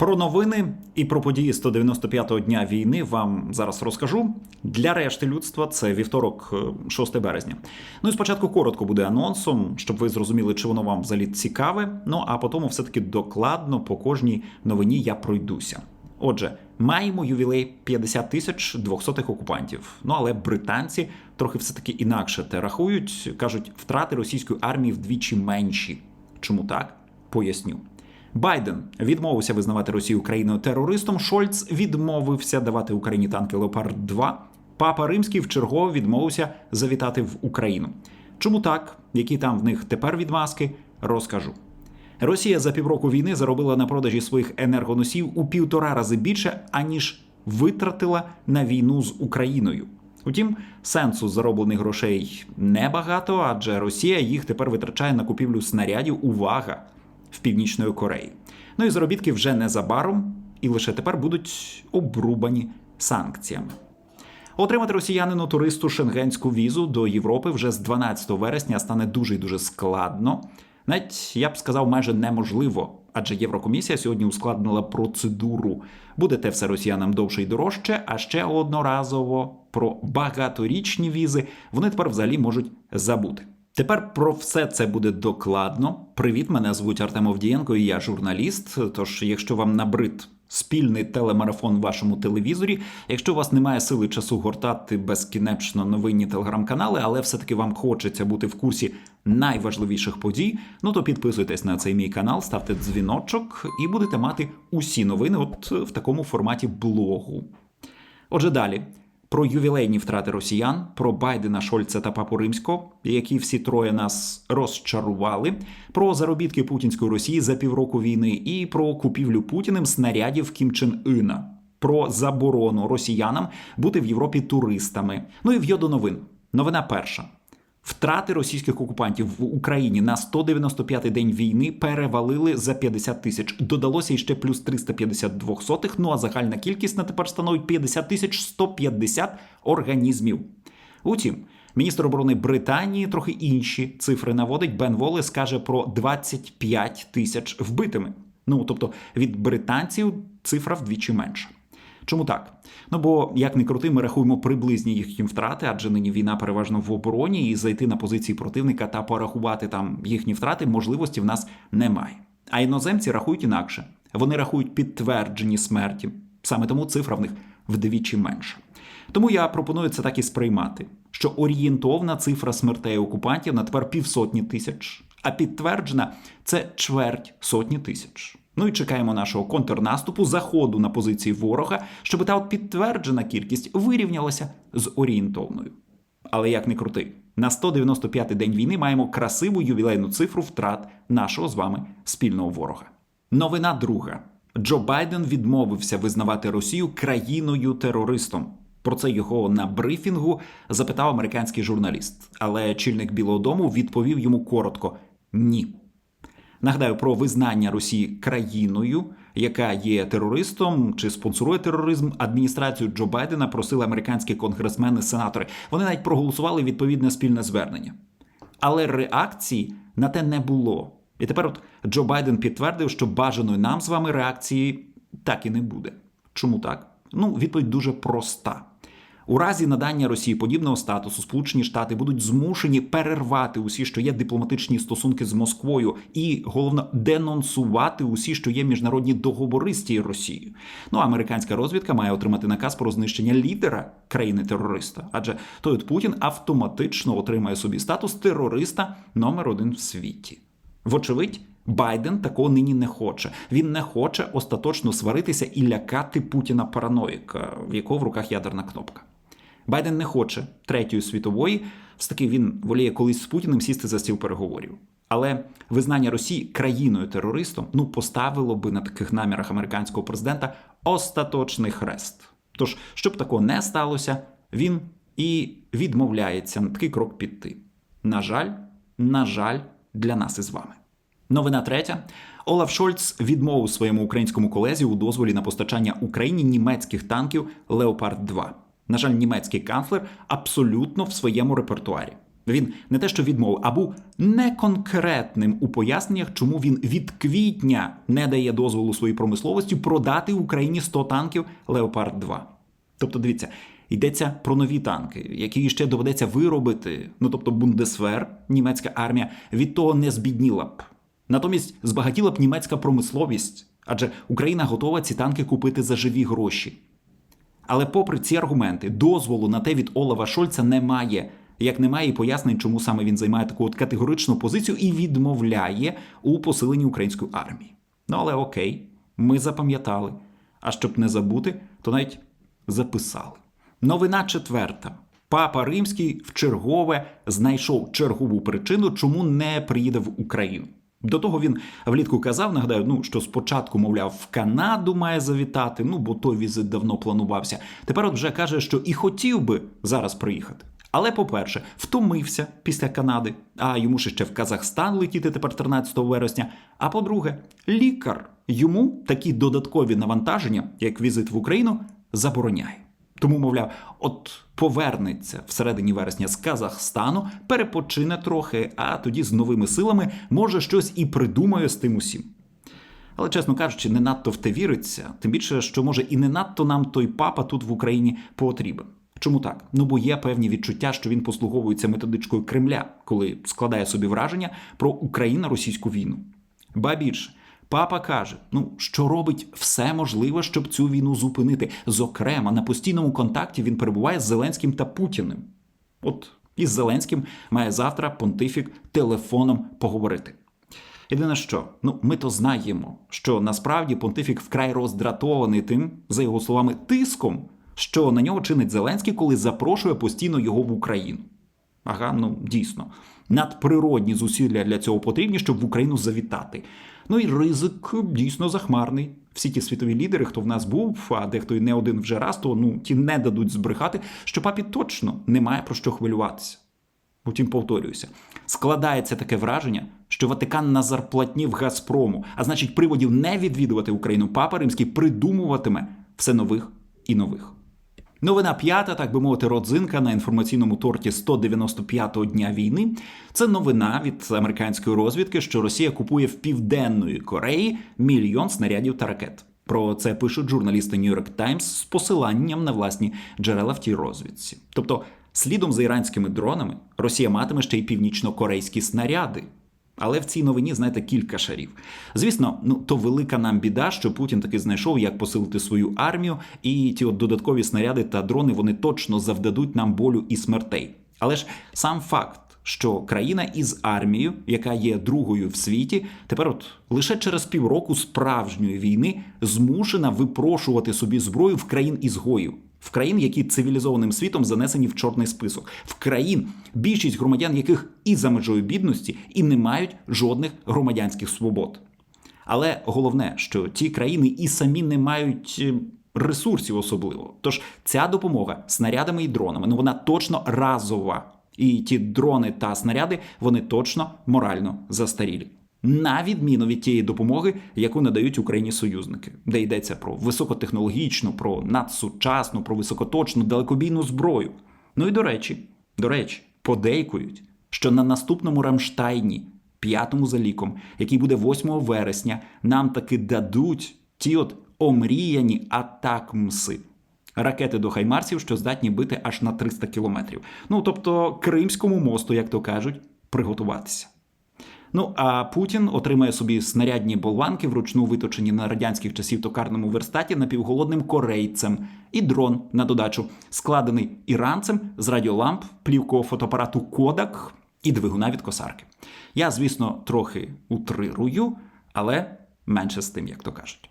Про новини і про події 195-го дня війни вам зараз розкажу. Для решти людства це вівторок, е, 6 березня. Ну і спочатку коротко буде анонсом, щоб ви зрозуміли, чи воно вам взагалі цікаве. Ну а потім все-таки докладно по кожній новині я пройдуся. Отже, маємо ювілей 50 тисяч двохсотих окупантів. Ну але британці трохи все таки інакше те рахують. кажуть, втрати російської армії вдвічі менші. Чому так? Поясню. Байден відмовився визнавати Росію країною терористом. Шольц відмовився давати Україні танки Леопард 2 Папа Римський вчергово відмовився завітати в Україну. Чому так? Які там в них тепер відмазки? Розкажу. Росія за півроку війни заробила на продажі своїх енергоносів у півтора рази більше, аніж витратила на війну з Україною. Утім, сенсу зароблених грошей небагато, адже Росія їх тепер витрачає на купівлю снарядів. Увага! В Північної Кореї. Ну і заробітки вже незабаром, і лише тепер будуть обрубані санкціями. Отримати росіянину туристу шенгенську візу до Європи вже з 12 вересня стане дуже і дуже складно. Навіть я б сказав, майже неможливо, адже Єврокомісія сьогодні ускладнила процедуру. Буде те все росіянам довше і дорожче, а ще одноразово про багаторічні візи вони тепер взагалі можуть забути. Тепер про все це буде докладно. Привіт, мене звуть Артем Овдієнко, і я журналіст. Тож, якщо вам набрид спільний телемарафон в вашому телевізорі, якщо у вас немає сили часу гортати безкінечно новинні телеграм-канали, але все-таки вам хочеться бути в курсі найважливіших подій, ну то підписуйтесь на цей мій канал, ставте дзвіночок і будете мати усі новини, от в такому форматі блогу. Отже, далі про ювілейні втрати росіян, про Байдена, Шольца та Папу Римського, які всі троє нас розчарували, про заробітки путінської Росії за півроку війни і про купівлю Путіним снарядів Кім Чен Ина, про заборону росіянам бути в Європі туристами. Ну і в'йо до новин. Новина перша. Втрати російських окупантів в Україні на 195-й день війни перевалили за 50 тисяч. Додалося іще плюс 352 сотих. Ну а загальна кількість на тепер становить 50 тисяч 150 організмів. Утім, міністр оборони Британії трохи інші цифри наводить. Бен Волес каже про 25 тисяч вбитими. Ну тобто від британців цифра вдвічі менша. Чому так? Ну бо як не крути, ми рахуємо приблизні їхні втрати, адже нині війна переважно в обороні, і зайти на позиції противника та порахувати там їхні втрати можливості в нас немає. А іноземці рахують інакше. Вони рахують підтверджені смерті. Саме тому цифра в них вдвічі менша. Тому я пропоную це так і сприймати, що орієнтовна цифра смертей окупантів на тепер півсотні тисяч, а підтверджена це чверть сотні тисяч. Ну і чекаємо нашого контрнаступу, заходу на позиції ворога, щоб та от підтверджена кількість вирівнялася з орієнтовною. Але як не крути, на 195-й день війни маємо красиву ювілейну цифру втрат нашого з вами спільного ворога. Новина друга: Джо Байден відмовився визнавати Росію країною терористом. Про це його на брифінгу запитав американський журналіст. Але чільник Білого Дому відповів йому коротко: ні. Нагадаю про визнання Росії країною, яка є терористом чи спонсорує тероризм. Адміністрацію Джо Байдена просили американські конгресмени, сенатори. Вони навіть проголосували відповідне спільне звернення. Але реакції на те не було. І тепер от Джо Байден підтвердив, що бажаної нам з вами реакції так і не буде. Чому так? Ну, відповідь дуже проста. У разі надання Росії подібного статусу Сполучені Штати будуть змушені перервати усі, що є дипломатичні стосунки з Москвою, і головно денонсувати усі, що є міжнародні договори з тією Росією. Ну американська розвідка має отримати наказ про знищення лідера країни-терориста, адже той от Путін автоматично отримає собі статус терориста номер один в світі. Вочевидь. Байден такого нині не хоче. Він не хоче остаточно сваритися і лякати Путіна параноїка, в якого в руках ядерна кнопка. Байден не хоче третьої світової, все таки він воліє колись з Путіним сісти за стіл переговорів. Але визнання Росії країною-терористом ну поставило би на таких намірах американського президента остаточний хрест. Тож, щоб такого не сталося, він і відмовляється на такий крок піти. На жаль, на жаль, для нас із вами. Новина третя. Олаф Шольц відмовив своєму українському колезі у дозволі на постачання Україні німецьких танків Леопард 2 На жаль, німецький канцлер абсолютно в своєму репертуарі. Він не те, що відмовив, а був неконкретним у поясненнях, чому він від квітня не дає дозволу своїй промисловості продати Україні 100 танків Леопард 2. Тобто, дивіться, йдеться про нові танки, які ще доведеться виробити. Ну тобто, Бундесвер, німецька армія, від того не збідніла б. Натомість збагатіла б німецька промисловість, адже Україна готова ці танки купити за живі гроші. Але, попри ці аргументи, дозволу на те від Олафа Шольца немає. Як немає і пояснень, чому саме він займає таку от категоричну позицію і відмовляє у посиленні української армії. Ну але окей, ми запам'ятали. А щоб не забути, то навіть записали. Новина четверта. Папа Римський в чергове знайшов чергову причину, чому не приїде в Україну. До того він влітку казав, нагадаю, ну що спочатку, мовляв, в Канаду має завітати, ну бо той візит давно планувався. Тепер от вже каже, що і хотів би зараз приїхати. Але, по-перше, втомився після Канади, а йому ще в Казахстан летіти тепер 13 вересня. А по-друге, лікар йому такі додаткові навантаження, як візит в Україну, забороняє. Тому, мовляв, от повернеться всередині вересня з Казахстану, перепочине трохи, а тоді з новими силами може щось і придумає з тим усім. Але, чесно кажучи, не надто в те віриться, тим більше, що може і не надто нам той папа тут в Україні потрібен. Чому так? Ну бо є певні відчуття, що він послуговується методичкою Кремля, коли складає собі враження про Україно-російську війну. Ба більше, папа каже, ну що робить все можливе, щоб цю війну зупинити. Зокрема, на постійному контакті він перебуває з Зеленським та Путіним. От із Зеленським має завтра понтифік телефоном поговорити. Єдине що, ну ми то знаємо, що насправді понтифік вкрай роздратований тим, за його словами, тиском, що на нього чинить Зеленський, коли запрошує постійно його в Україну. Ага, ну дійсно, надприродні зусилля для цього потрібні, щоб в Україну завітати. Ну і ризик дійсно захмарний. Всі ті світові лідери, хто в нас був, а дехто й не один вже раз, то ну ті не дадуть збрехати, що папі точно немає про що хвилюватися. Утім, повторююся, складається таке враження, що Ватикан на зарплатні в Газпрому, а значить, приводів не відвідувати Україну, папа римський придумуватиме все нових і нових. Новина п'ята, так би мовити, родзинка на інформаційному торті 195-го дня війни. Це новина від американської розвідки, що Росія купує в південної Кореї мільйон снарядів та ракет. Про це пишуть журналісти New York Times з посиланням на власні джерела в тій розвідці. Тобто, слідом за іранськими дронами Росія матиме ще й північно-корейські снаряди. Але в цій новині, знаєте, кілька шарів. Звісно, ну то велика нам біда, що Путін таки знайшов, як посилити свою армію, і ті от додаткові снаряди та дрони вони точно завдадуть нам болю і смертей. Але ж сам факт. Що країна із армією, яка є другою в світі, тепер от лише через півроку справжньої війни змушена випрошувати собі зброю в країн ізгоїв, в країн, які цивілізованим світом занесені в чорний список, в країн, більшість громадян, яких і за межою бідності, і не мають жодних громадянських свобод. Але головне, що ті країни і самі не мають е, ресурсів особливо. Тож ця допомога снарядами і дронами, ну вона точно разова. І ті дрони та снаряди вони точно морально застарілі. На відміну від тієї допомоги, яку надають Україні союзники, де йдеться про високотехнологічну, про надсучасну, про високоточну далекобійну зброю. Ну і до речі, до речі, подейкують, що на наступному Рамштайні, п'ятому за ліком, який буде 8 вересня, нам таки дадуть ті от омріяні атакмси. Ракети до хаймарсів, що здатні бити аж на 300 кілометрів. Ну тобто Кримському мосту, як то кажуть, приготуватися. Ну а Путін отримає собі снарядні болванки, вручну виточені на радянських часів токарному верстаті напівголодним корейцем, і дрон на додачу, складений іранцем з радіоламп, плівкового фотоапарату Кодак і двигуна від косарки. Я, звісно, трохи утрирую, але менше з тим, як то кажуть.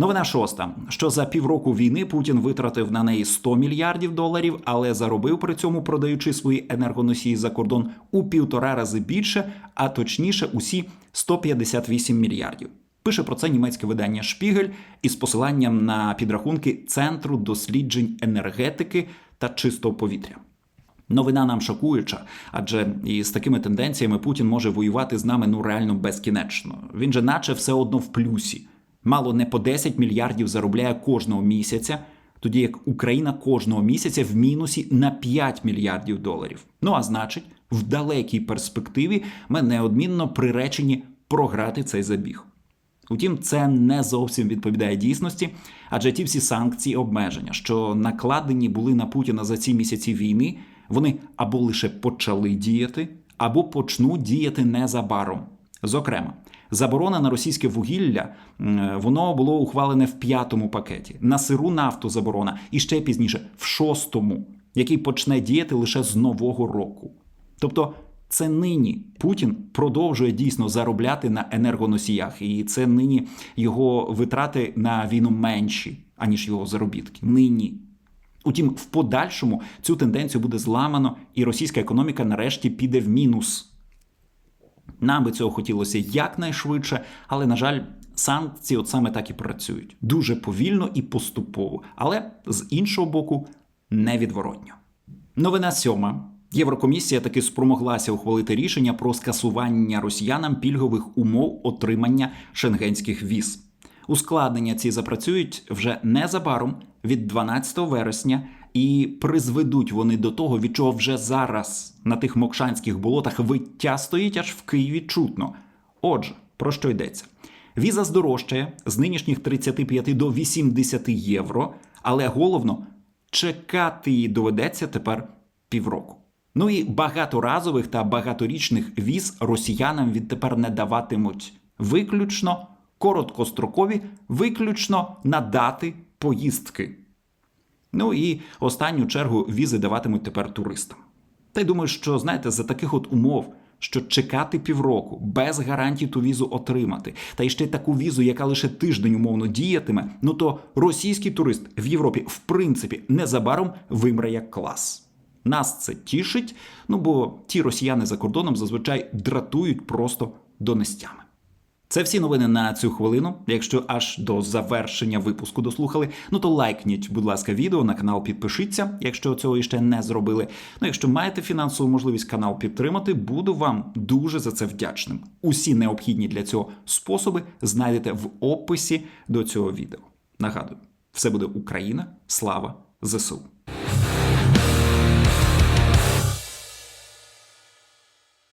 Новина шоста: що за півроку війни Путін витратив на неї 100 мільярдів доларів, але заробив при цьому, продаючи свої енергоносії за кордон у півтора рази більше, а точніше, усі 158 мільярдів. Пише про це німецьке видання Шпігель із посиланням на підрахунки Центру досліджень енергетики та чистого повітря. Новина нам шокуюча, адже із такими тенденціями Путін може воювати з нами ну реально безкінечно. Він же, наче, все одно в плюсі. Мало не по 10 мільярдів заробляє кожного місяця. тоді як Україна кожного місяця в мінусі на 5 мільярдів доларів. Ну а значить, в далекій перспективі ми неодмінно приречені програти цей забіг. Утім, це не зовсім відповідає дійсності, адже ті всі санкції і обмеження, що накладені були на Путіна за ці місяці війни, вони або лише почали діяти, або почнуть діяти незабаром. Зокрема, заборона на російське вугілля воно було ухвалене в п'ятому пакеті, на сиру нафту заборона і ще пізніше в шостому, який почне діяти лише з нового року. Тобто це нині Путін продовжує дійсно заробляти на енергоносіях, і це нині його витрати на війну менші, аніж його заробітки. Нині. Утім, в подальшому цю тенденцію буде зламано, і російська економіка нарешті піде в мінус. Нам би цього хотілося якнайшвидше, але, на жаль, санкції от саме так і працюють. Дуже повільно і поступово, але з іншого боку, невідворотньо. Новина сьома. Єврокомісія таки спромоглася ухвалити рішення про скасування росіянам пільгових умов отримання шенгенських віз. Ускладнення ці запрацюють вже незабаром від 12 вересня, і призведуть вони до того, від чого вже зараз на тих мокшанських болотах виття стоїть аж в Києві чутно. Отже, про що йдеться? Віза здорожчає з нинішніх 35 до 80 євро, але головно чекати її доведеться тепер півроку. Ну і багаторазових та багаторічних віз росіянам відтепер не даватимуть виключно короткострокові, виключно на дати поїздки. Ну і останню чергу візи даватимуть тепер туристам. Та й думаю, що знаєте, за таких от умов, що чекати півроку, без гарантій ту візу отримати, та й ще таку візу, яка лише тиждень умовно діятиме, ну то російський турист в Європі, в принципі, незабаром вимре як клас. Нас це тішить, ну бо ті росіяни за кордоном зазвичай дратують просто донестями. Це всі новини на цю хвилину. Якщо аж до завершення випуску дослухали, ну то лайкніть, будь ласка, відео на канал підпишіться, якщо цього іще не зробили. Ну, якщо маєте фінансову можливість канал підтримати, буду вам дуже за це вдячним. Усі необхідні для цього способи знайдете в описі до цього відео. Нагадую, все буде Україна, слава ЗСУ.